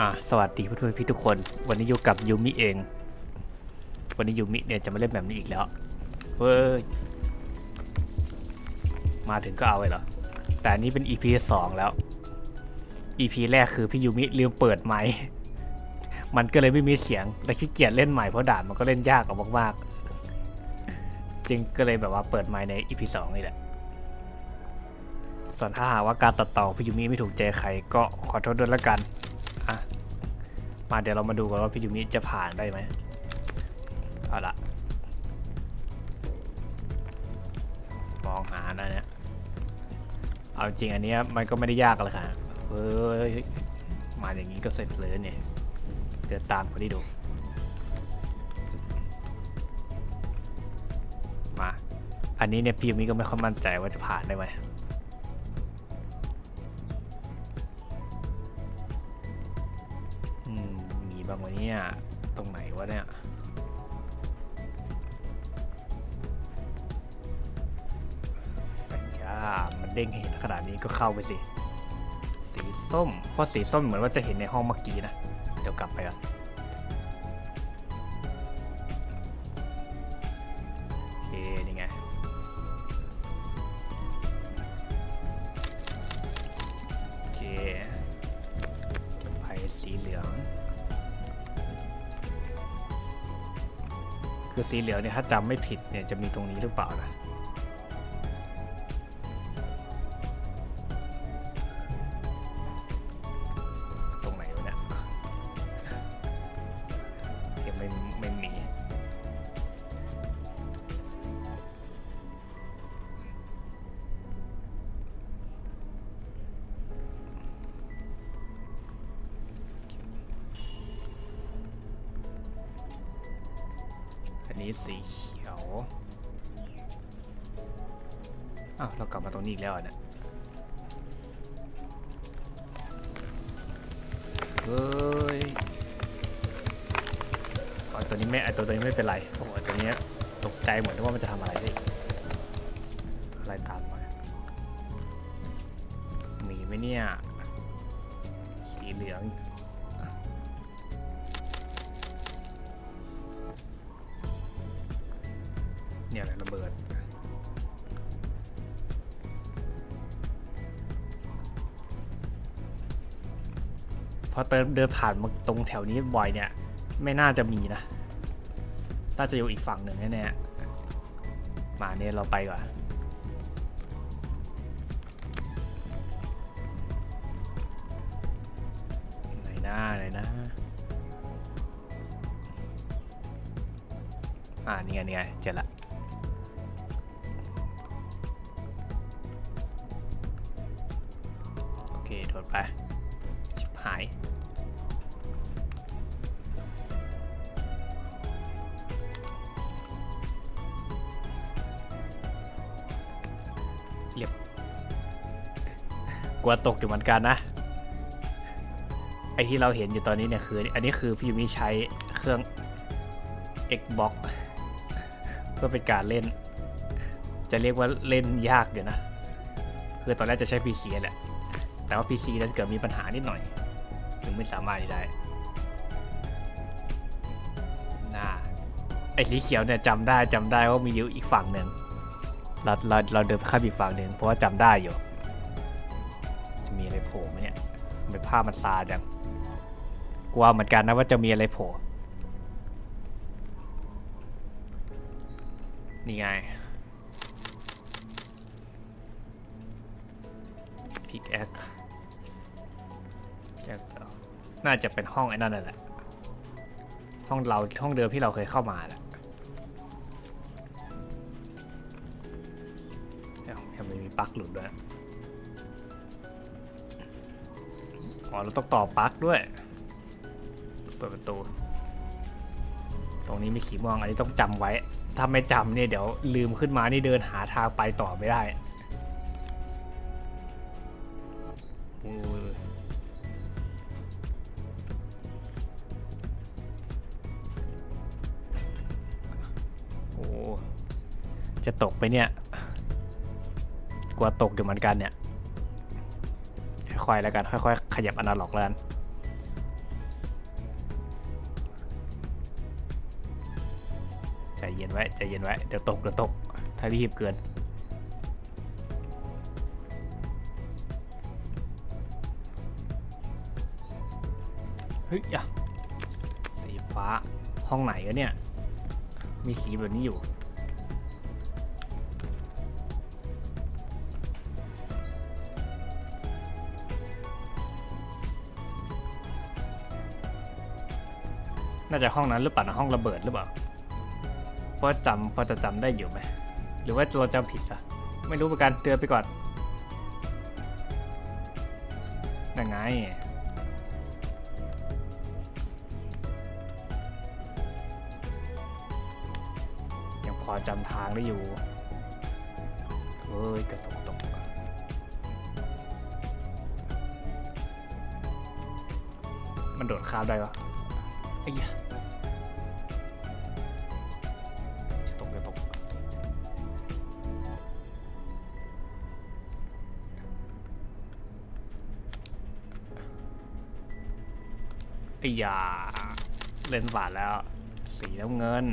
อ่าสวัสดีเพื่อนๆพี่ทุกคน วันนี้อยู่กับยูมิเอง วันนี้ยูมิเนี่ยจะมาเล่นแบบนี้อีกแล้วเฮ้ยมาถึงก็เอาเลยเหรอ แต่อันนี้เป็น EP สองแล้ว EP แรกคือพี่ยูมิลืมเปิดไมค์มันก็เลยไม่มีเสียง และขี้เกียจเล่นใหม่เพราะด่านมันก็เล่นยากออกมากๆ จึงก็เลยแบบว่าเปิดไมค์ใน EP สองนี่แหละส่วนถ้าหากว่าการตัดต่อพี่ยูมิไม่ถูกใจใครก็ขอโทษด้วยละกัน อะ มาเดี๋ยวเรามาดูกันว่าพี่ยูมิจะผ่านได้ไหมเอาละมองหานะเนี่ย เอาจริงอันนี้มันก็ไม่ได้ยากอะไรค่ะเฮ้ยมาอย่างนี้ก็เสร็จเลยเนี่ยเดี๋ยวตามคนที่ดู มา อันนี้เนี่ยพี่ยูมิก็ไม่ค่อยมั่นใจว่าจะผ่านได้ไหม วะเนี่ย ตรงไหนวะเนี่ยปัญญามันเด้งให้เห็นขนาดนี้ก็เข้าไปสิ สีส้ม เพราะสีส้มเหมือนว่าจะเห็นในห้องเมื่อกี้นะ เดี๋ยวกลับไปก่อน คือสีเหลืองเนี่ยถ้าจำไม่ผิดเนี่ยจะมีตรงนี้หรือเปล่านะ นี้สีเขียว อ้าว เรากลับมาตรงนี้อีกแล้วเนี่ยเฮ้ยอ๋อตัวนี้ไม่ไอตัวตัวนี้ไม่เป็นไร โอ้โหตัวนี้ตกใจเหมือนว่ามันจะทำอะไรได้อะไรตามมามีไหมเนี่ย สีเหลือง เนี่ยแหละระเบิดพอเติมเดินผ่านมาตรงแถวนี้บ่อยเนี่ย ไม่น่าจะมีนะ น่าจะอยู่อีกฝั่งหนึ่งแน่ๆมาเนี่ยเราไปก่อนไหนหน้าไหนนะอ่านี่ไงนี่ไงเจอละ โอดไป ชิบหาย เรียบกลัวตกอยู่เหมือนกันนะ ไอที่เราเห็นอยู่ตอนนี้เนี่ยคือ อันนี้คือพี่ยูมิใช้เครื่อง Xbox เพื่อเป็นการเล่น จะเรียกว่าเล่นยากเดี๋ยวนะ คือตอนแรกจะใช้ PC แหละ แต่ว่า PC นั้นเกิดมีปัญหานิดหน่อย ถึงไม่สามารถได้น่าไอ้สีเขียวเนี่ยจำได้จำได้ว่ามีอยู่อีกฝั่งหนึ่งเราเราเราเดินไปข้ามอีกฝั่งหนึ่งเพราะว่าจำได้อยู่ จะมีอะไรโผล่ไหมเนี่ยทำไม่ภาพมันซาจังกลัวเหมือนกันนะว่าจะมีอะไรโผล่นี่ไงพิกแอค น่าจะเป็นห้องไอ้นั่นนั่นแหละห้องเราห้องเดิมที่เราเคยเข้ามาแหละเอ้ายังไมมีปลั๊กหลุดด้วยอ๋อเราต้องต่อปลั๊กด้วย เปิดประตู ตรงนี้มีขีม่วงอันนี้ต้องจำไว้ ถ้าไม่จำเนี่ยเดี๋ยวลืมขึ้นมานี่เดินหาทางไปต่อไม่ได้ จะตกไปเนี่ย กลัวตกอยู่เหมือนกันเนี่ย ค่อยๆแล้วกัน ค่อยๆ ขยับอนาล็อกแล้วกันใจเย็นไว้ใจเย็นไว้ เดี๋ยวตกเดี๋ยวตก ถ้ารีบเกินเฮ้ยอะสีฟ้าห้องไหนกันเนี่ย มีสีแบบนี้อยู่ น่าจะห้องนั้นหรือเปล่านะห้องระเบิดหรือเปล่าเพราะจำพอจะจำได้อยู่ไหมหรือว่าเราจำผิดอะไม่รู้เหมือนกันเตือนไปก่อนยังไงยังพอจำทางได้อยู่เฮ้ยกระตกตกมันโดดข้ามได้ปะไอ้ยะ อ้ยาเลนบาดแล้ว สีน้ำเงิน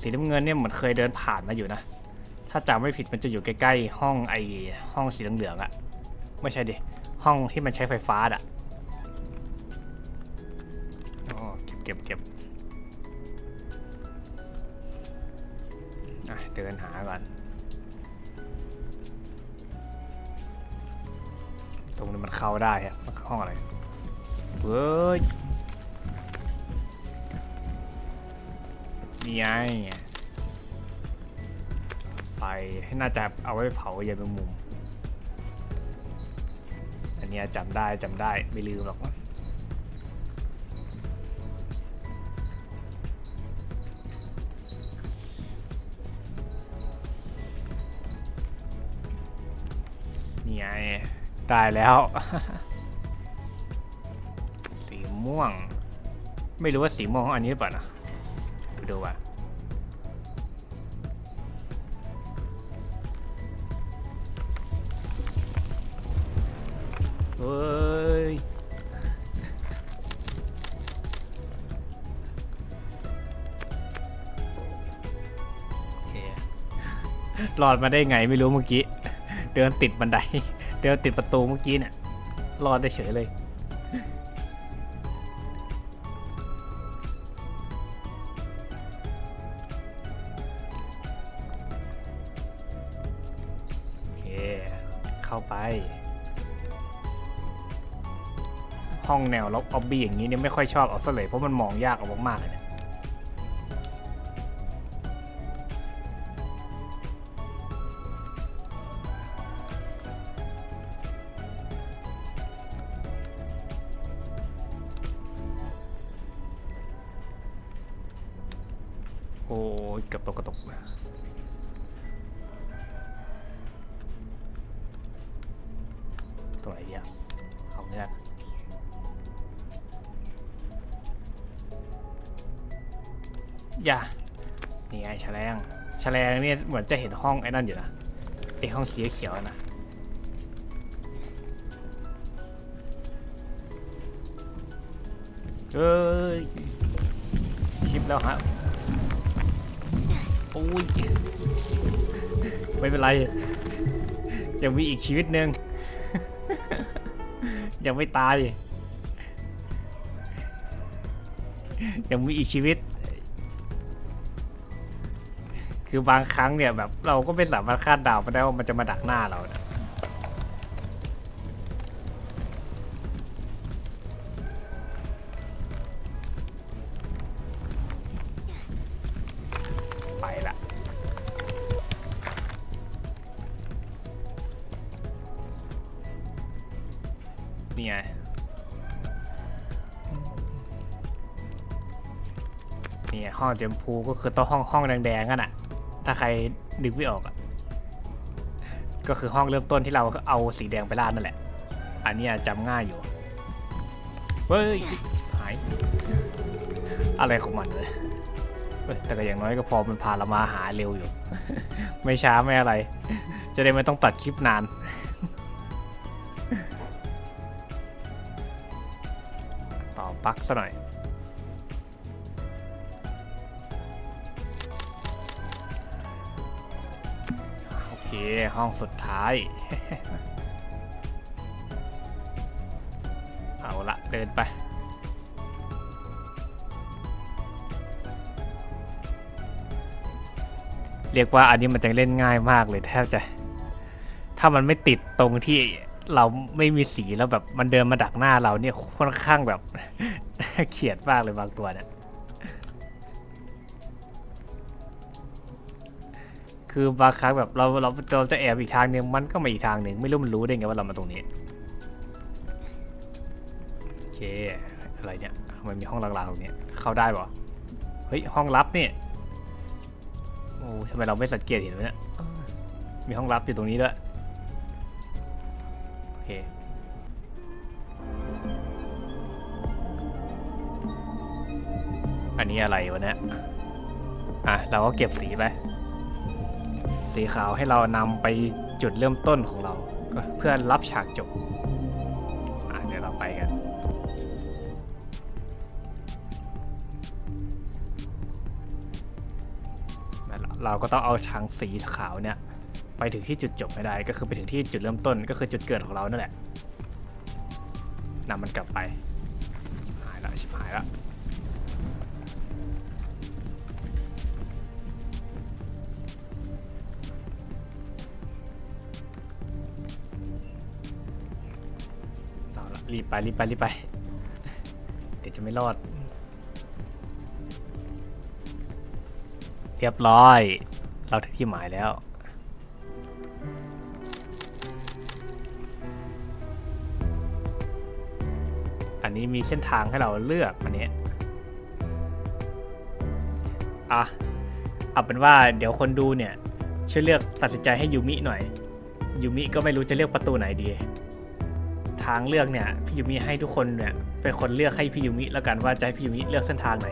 สีน้ำเงินเนี่ยเหมือนเคยเดินผ่านมาอยู่นะ ถ้าจำไม่ผิดมันจะอยู่ใกล้ๆ ห้องไอห้องสีเหลืองๆอะไม่ใช่ดิ ห้องที่มันใช้ไฟฟ้าอะอ๋อเก็บเก็บเก็บเดินหาก่อน ตรงนี้มันเข้าได้อะมันเข้าห้องอะไร เว้ยนี่ไงไฟให้น่าจะเอาไว้เผาใยแมงมุม อันนี้จำได้จำได้ไม่ลืมหรอกนี่ไงได้แล้ว ม่วง ไม่รู้ว่าสีม่วงของอันนี้หรือเปล่านะไปดูว่าเฮ้ยรอดมาได้ไงไม่รู้เมื่อกี้ เดินติดบันได เดินติดประตูเมื่อกี้เนี่ยรอดได้เฉยเลย เข้าไป ห้องแนวล็อกออบบี้อย่างนี้เนี่ยไม่ค่อยชอบเอาซะเลยเพราะมันมองยากเอามากๆเลยเนี่ยโอ้ยเกือบตกกระตก อย่า นี่ไงแฉลงแฉลงเนี่ยเหมือนจะเห็นห้องไอ้นั่นอยู่นะไอห้องสีเขียวนะ เอ้ยคลิปแล้วฮะ โอ้ย ไม่เป็นไรยังมีอีกชีวิตหนึ่งยังไม่ตายยังมีอีกชีวิต คือบางครั้งเนี่ยแบบเราก็ไม่สามารถคาดเดาไปได้ว่ามันจะมาดักหน้าเรานะไปละนี่ไงนี่ไงห้องเจมพูก็คือโต๊ะห้องห้องแดงๆกันอะ ถ้าใครดึกไม่ออกอะก็คือห้องเริ่มต้นที่เราเอาสีแดงไปราดนั่นแหละ อันนี้จำง่ายอยู่เฮ้ยหาย อะไรของมันเลยแต่ก็อย่างน้อยก็พอมันพาเรามาหาเร็วอยู่ ไม่ช้าไม่อะไร จะได้ไม่ต้องตัดคลิปนาน ต่อปักซะหน่อย เค ห้องสุดท้าย เอาละเดินไป เรียกว่าอันนี้มันจะเล่นง่ายมากเลยแทบจะ ถ้ามันไม่ติดตรงที่เราไม่มีสีแล้วแบบมันเดินมาดักหน้าเราเนี่ยค่อนข้างแบบเขียดมากเลยบางตัวเนี่ย คือบางครั้งแบบเราเราเราจะแอบอีกทางหนึ่งมันก็มาอีกทางหนึ่งไม่รู้มันรู้ได้ไงว่าเรามาตรงนี้โอเคอะไรเนี่ยมันมีห้องลางๆตรงนี้เข้าได้ปะเฮ้ยห้องลับเนี่ยโอ้ทำไมเราไม่สังเกตเห็นวะเนี่ยมีห้องลับอยู่ตรงนี้ด้วยโอเคอันนี้อะไรวะเนี่ยอะเราก็เก็บสีไป สีขาวให้เรานำไปจุดเริ่มต้นของเรา เพื่อรับฉากจบเดี๋ยวเราไปกันเราก็ต้องเอาทางสีขาวเนี่ย ไปถึงที่จุดจบไม่ได้ ก็คือไปถึงที่จุดเริ่มต้นก็คือจุดเกิดของเรานั่นแหละนำมันกลับไปหายละชิบหายละ รีบไปรีบไปรีบไป เดี๋ยวจะไม่รอด เรียบร้อย เราถึงที่หมายแล้ว อันนี้มีเส้นทางให้เราเลือกอันนี้อะเอาเป็นว่าเดี๋ยวคนดูเนี่ยช่วยเลือกตัดสินใจให้ยูมิหน่อยยูมิก็ไม่รู้จะเลือกประตูไหนดีางเลือกเนี่ยพี่ยูมิให้ทุกคนเนี่ยเป็นคนเลือกให้พี่ยูมิแล้วกันว่าจะให้พี่ยูมิเลือกเส้นทางไหน